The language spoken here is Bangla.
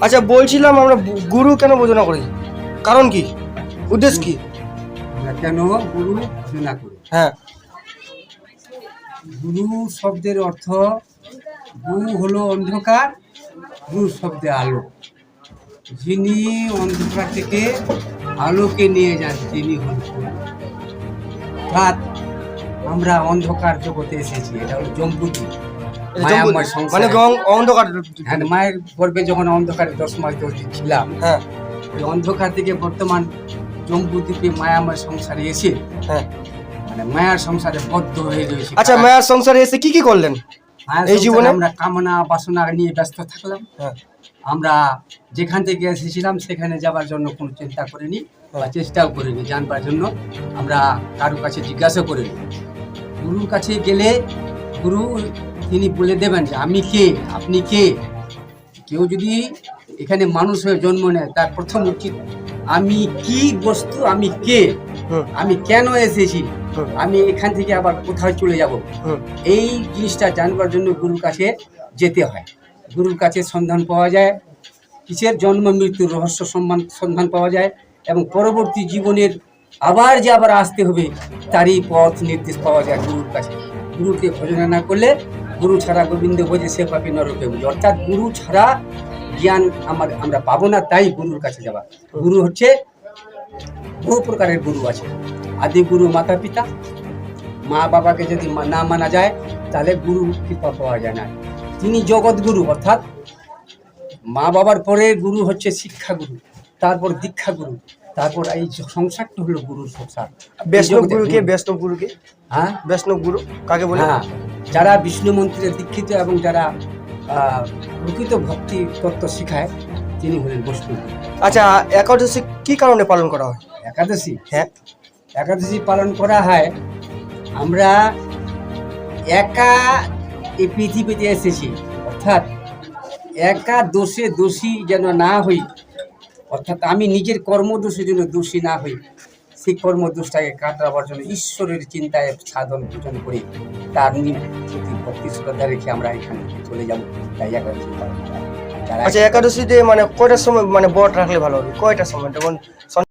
আচ্ছা বলছিলাম আমরা গুরু কেন বোঝনা করি? কারণ কি? উদ্দেশ্য কি? কেন গুরু ঘোষণা করি? হ্যাঁ। গুরু শব্দের অর্থ গুরু হলো অন্ধকার গুরু শব্দে আলো। যিনি অন্ধকার থেকে আলোকে নিয়ে যান তিনি হল অর্থাৎ আমরা অন্ধকার জগতে এসেছি এটা হলো জম্বুতি জম্বু- সংসারে। মানে অন্ধকার হ্যাঁ মায়ের গর্ভে যখন অন্ধকারে দশ মাস দশ দিন ছিলাম হ্যাঁ। ওই অন্ধকার থেকে বর্তমান জম্বুদ্বীপে মায়াময় সংসারে এসে হ্যাঁ। মানে মায়ার সংসারে বদ্ধ হয়ে রয়েছে। আচ্ছা মায়ার সংসারে এসে কি কি করলেন? এই জীবনে? আমরা কামনা বাসনা নিয়ে ব্যস্ত থাকলাম। হ্যাঁ। আমরা যেখান থেকে এসেছিলাম সেখানে যাবার জন্য কোনো চিন্তা করিনি বা হ্যাঁ। চেষ্টাও করিনি। জানবার জন্য আমরা কারও কাছে জিজ্ঞাসা করিনি। গুরুর কাছে গেলে গুরু তিনি বলে দেবেন যে আমি কে? আপনি কে? কেউ যদি এখানে মানুষ হয়ে জন্ম নেয় তার প্রথম উচিত আমি কি বস্তু? আমি কে? আমি কেন এসেছি? আমি এখান থেকে আবার কোথায় চলে যাব? এই জিনিসটা জানবার জন্য গুরুর কাছে যেতে হয়। গুরুর কাছে সন্ধান পাওয়া যায় কিসের জন্ম মৃত্যুর রহস্য সম্মান সন্ধান পাওয়া যায় এবং পরবর্তী জীবনের আবার যে আবার আসতে হবে তারই পথ নির্দেশ পাওয়া যায় গুরুর কাছে। গুরুকে ভজনা না করলে গুরু ছাড়া গোবিন্দ বোঝে সে পাপি নরকে বুঝে। অর্থাৎ গুরু ছাড়া জ্ঞান আমার, আমরা পাবো না, তাই গুরুর কাছে যাওয়া। গুরু হচ্ছে বহু প্রকারের গুরু আছে। আদি গুরু মাতা পিতা। মা বাবাকে যদি না মানা যায়, তাহলে গুরু কৃপা পাওয়া যায় না। তিনি জগৎগুরু অর্থাৎ মা বাবার পরে গুরু হচ্ছে শিক্ষা গুরু, তারপর দীক্ষা গুরু। তারপর এই সংসারটা হলো গুরুর সংসার। বৈষ্ণব গুরুকে বৈষ্ণব গুরুকে হ্যাঁ? বৈষ্ণব গুরু কাকে বলে? হ্যাঁ যারা বিষ্ণু মন্ত্রে দীক্ষিত এবং যারা প্রকৃত ভক্তি তত্ত্ব শিখায় তিনি হলেন বৈষ্ণব। আচ্ছা একাদশী কি কারণে পালন করা হয়? একাদশী? হ্যাঁ। একাদশী পালন করা হয় আমরা একা এই পৃথিবীতে এসেছি। অর্থাৎ একা দোষে দোষী যেন না হই অর্থাৎ আমি নিজের কর্মদোষের জন্য দোষী না হই, সেই কর্মদোষটাকে কাটাবার জন্য ঈশ্বরের চিন্তায় সাধন পূজন করি। তার নিয়ে ভক্তি শ্রদ্ধা রেখে আমরা এখানে চলে যাব। তাই একাদশী। আচ্ছা একাদশীতে মানে কয়টার সময় মানে বট রাখলে ভালো হবে? কয়টার সময়? যেমন